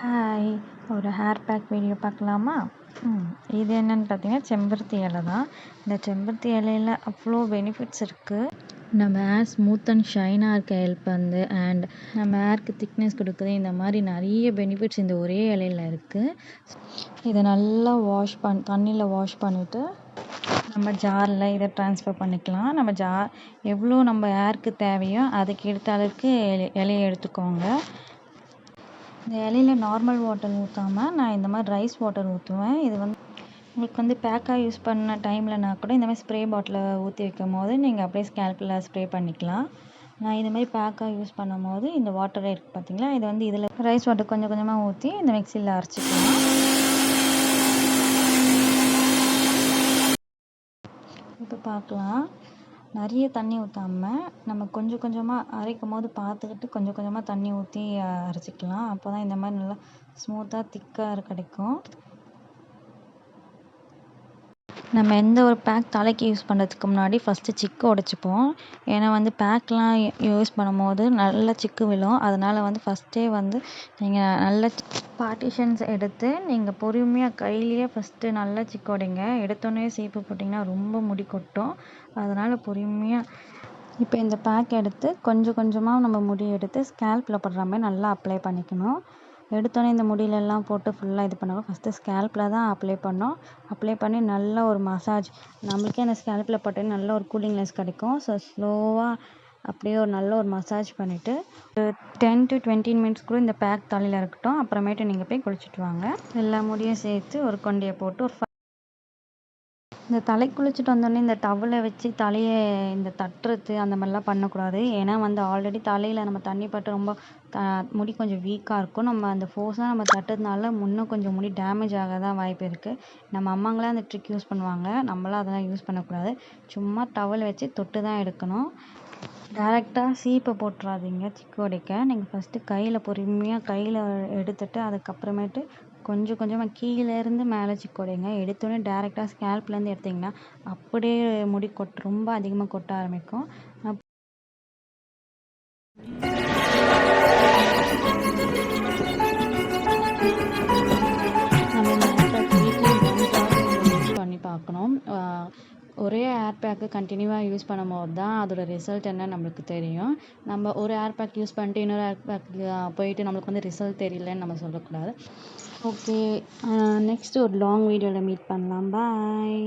Hi ஒரு hair pack video பார்க்கலாமா? ம். இது என்னன்னு பார்த்தீங்கன்னா செம்பருத்தி இலை தான். இந்த செம்பருத்தி இலையில அவ்வளோ பெனிஃபிட்ஸ் இருக்குது நம்ம ஹேர் ஸ்மூத் அண்ட் ஷைனாக இருக்க ஹெல்ப் பண்ணுது அண்ட் நம்ம ஹேருக்கு திக்னஸ் கொடுக்குது. இந்த மாதிரி நிறைய பெனிஃபிட்ஸ் இந்த ஒரே இலையில இருக்குது இதை நல்லா வாஷ் பண் தண்ணியில் வாஷ் பண்ணிவிட்டு நம்ம ஜாரில் இதை ட்ரான்ஸ்ஃபர் பண்ணிக்கலாம். நம்ம ஜார் எவ்வளோ நம்ம ஹேருக்கு தேவையோ அதுக்கு ஏற்ற அளவுக்கு இலை இலைய எடுத்துக்கோங்க. இந்த இலையில நார்மல் வாட்டர் ஊற்றாம நான் இந்த மாதிரி ரைஸ் வாட்டர் ஊற்றுவேன் இது வந்து உங்களுக்கு வந்து பேக்காக யூஸ் பண்ண டைம்லனா கூட இந்த மாதிரி ஸ்ப்ரே பாட்டிலில் ஊற்றி வைக்கும் போது நீங்கள் அப்படியே ஸ்கேல்பில் ஸ்ப்ரே பண்ணிக்கலாம். நான் இது மாதிரி பேக்காக யூஸ் பண்ணும் போது இந்த வாட்டர் இருக்குது பார்த்தீங்களா இது வந்து இதில் ரைஸ் வாட்டர் கொஞ்சம் கொஞ்சமாக ஊற்றி இந்த மிக்சியில் அரைச்சிக்கலாம். இப்போ பார்க்கலாம். நிறைய தண்ணி ஊற்றாம நம்ம கொஞ்சம் கொஞ்சமாக அரைக்கும் போது பார்த்துக்கிட்டு கொஞ்சம் கொஞ்சமாக தண்ணி ஊற்றி அரைச்சிக்கலாம். அப்போ தான் இந்த மாதிரி நல்லா ஸ்மூத்தாக திக்காக கிடைக்கும். நம்ம எந்த ஒரு பேக் தலைக்கு யூஸ் பண்ணுறதுக்கு முன்னாடி ஃபஸ்ட்டு சிக்கு உடச்சிப்போம். ஏன்னா வந்து பேக்லாம் யூஸ் பண்ணும் போது நல்ல சிக்கு விழும். அதனால் வந்து ஃபஸ்ட்டே வந்து நீங்கள் நல்ல பார்ட்டிஷன்ஸ் எடுத்து நீங்கள் பொறுமையாக கையிலேயே ஃபஸ்ட்டு நல்லா சிக்கு உடைங்க. எடுத்தோடனே சீப்பு போட்டிங்கன்னா ரொம்ப முடி கொட்டும். அதனால் பொறுமையாக இப்போ இந்த பேக் எடுத்து கொஞ்சம் கொஞ்சமாக நம்ம முடி எடுத்து ஸ்கேல்பில் படுற மாதிரி நல்லா அப்ளை பண்ணிக்கணும். எடுத்தோடனே இந்த முடியிலெல்லாம் போட்டு ஃபுல்லாக இது பண்ணாமல் ஃபஸ்ட்டு ஸ்கேல்பில் தான் அப்ளை பண்ணோம். அப்ளை பண்ணி நல்ல ஒரு மசாஜ் நம்மளுக்கே அந்த ஸ்கேல்பில் போட்டோன்னே நல்ல ஒரு கூலிங்னஸ் கிடைக்கும். ஸோ ஸ்லோவாக அப்படியே ஒரு நல்ல ஒரு மசாஜ் பண்ணிவிட்டு ஒரு டென் டு டுவெண்ட்டி மினிட்ஸ் கூட இந்த பேக் தலையில் இருக்கட்டும். அப்புறமேட்டு நீங்கள் போய் குளிச்சுட்டு வாங்க. எல்லா முடியும் சேர்த்து ஒரு கொண்டையை போட்டு ஒரு இந்த தலை குளிச்சுட்டு வந்தோடனே இந்த டவலை வச்சு தலையை இந்த தட்டுறது அந்த மாதிரிலாம் பண்ணக்கூடாது. ஏன்னா வந்து ஆல்ரெடி தலையில் நம்ம தண்ணி பட்டு ரொம்ப த முடி கொஞ்சம் வீக்காக இருக்கும். நம்ம அந்த ஃபோர்ஸாக நம்ம தட்டுறதுனால இன்னும் கொஞ்சம் முடி டேமேஜ் ஆக தான் வாய்ப்பு இருக்குது நம்ம அம்மாங்களாம் அந்த ட்ரிக் யூஸ் பண்ணுவாங்க. நம்மளாம் அதெல்லாம் யூஸ் பண்ணக்கூடாது. சும்மா டவல் வச்சு தொட்டு தான் எடுக்கணும். டேரெக்டாக சீப்பை போட்டுறாதீங்க சிக்கு உடைக்க. நீங்கள் ஃபஸ்ட்டு கையில் பொறுமையாக கையில் எடுத்துட்டு அதுக்கப்புறமேட்டு கொஞ்சம் கொஞ்சமாக கீழேருந்து மேலே சிக்கு உடைங்க. எடுத்தோடனே டேரெக்டாக ஸ்கேல்ப்லேருந்து எடுத்தீங்கன்னா அப்படியே முடி கொட் ரொம்ப அதிகமாக கொட்ட ஆரம்பிக்கும். பண்ணி பார்க்கணும். ஒரே ஏர் பேக்கு கண்டினியூவாக யூஸ் பண்ணும்போது தான் அதோடய ரிசல்ட் என்ன நம்மளுக்கு தெரியும். நம்ம ஒரு ஏர் பேக் யூஸ் பண்ணிட்டு இன்னொரு ஏர் பேக் போயிட்டு நம்மளுக்கு வந்து ரிசல்ட் தெரியலன்னு நம்ம சொல்லக்கூடாது. ஓகே நெக்ஸ்ட் ஒரு லாங் வீடியோவில் மீட் பண்ணலாம். பாய்